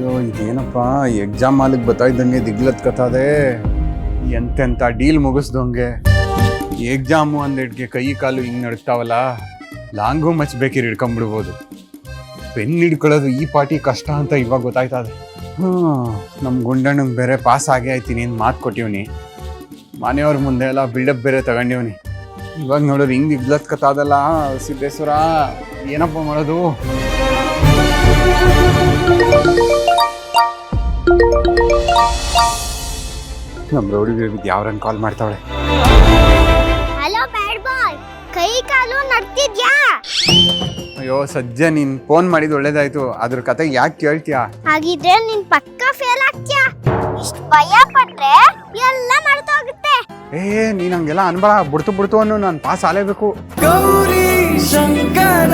ಅಯ್ಯೋ, ಇದೇನಪ್ಪ? ಎಕ್ಸಾಮ್ ಮಾಲಿಗೆ ಬತ್ತಾಯ್ದಂಗೆ ದಿಗ್ಲತ್ ಕಥಾದೆ ಎಂತೆಂಥ ಡೀಲ್ ಮುಗಿಸ್ದಂಗೆ. ಎಕ್ಸಾಮು ಅಂದಿಡ್ಗೆ ಕೈ ಕಾಲು ಹಿಂಗೆ ನಡ್ತಾವಲ್ಲ? ಲಾಂಗು ಮಚ್ಬೇಕಿರಿ ಹಿಡ್ಕೊಂಬಿಡ್ಬೋದು. ಪೆನ್ ಹಿಡ್ಕೊಳ್ಳೋದು ಈ ಪಾಟಿ ಕಷ್ಟ ಅಂತ ಇವಾಗ ಗೊತ್ತಾಯ್ತದೆ. ಹ್ಞೂ ನಮ್ಮ ಗುಂಡಣ್ಣಗೆ ಬೇರೆ ಪಾಸ್ ಆಗೇ ಆಯ್ತೀನಿ ಅಂತ ಮಾತು ಕೊಟ್ಟಿವ್ನಿ. ಮನೆಯವ್ರ ಮುಂದೆ ಎಲ್ಲ ಬಿಲ್ಡಪ್ ಬೇರೆ ತಗೊಂಡಿವ್ನಿ. ಇವಾಗ ನೋಡೋರು ಹಿಂಗೆ ದಿಗ್ಲತ್ ಕತ್ತಾದಲ್ಲ ಸಿದ್ದೇಶ್ವರ, ಏನಪ್ಪ ಮಾಡೋದು? ನಮ್ಮ ರೋಡಿ ಬೇಬಿದ್ ಯಾವ್ರನ್ನ ಕಾಲ್ ಮಾಡ್ತಾವಳೆ? ಹಲೋ ಬ್ಯಾಡ್ ಬಾಯ್ ಕೈ ಕಾಲು ನಡ್ತಿದ್ಯಾ? ಅಯ್ಯೋ ಸಜ್ಜೆ ನೀನ್ ಫೋನ್ ಮಾಡಿದ್ ಒಳ್ಳೇದಾಯ್ತು. ಅದ್ರ ಕತೆ ಯಾಕೆ ಕೇಳ್ತೀಯಾ? ಹಾಗಿದ್ರೆ ನಿನ್ ಪಕ್ಕ ಫೇಲ್ ಆಗ್ತ್ಯಾ? ಇಷ್ಟ್ ಭಯ ಪಟ್ರೆ ಎಲ್ಲ ಮರ್ತೋಗುತ್ತೆ ಏ ನೀನ್ ಹಂಗೆಲ್ಲ ಅನ್ಬೇಡ. ಬಿಡ್ತು ಬಿಡ್ತು ಅನ್ನು ನಾನು ಪಾಸ್ ಆಲೇಬೇಕು ಗೌರಿ ಶಂಕರ.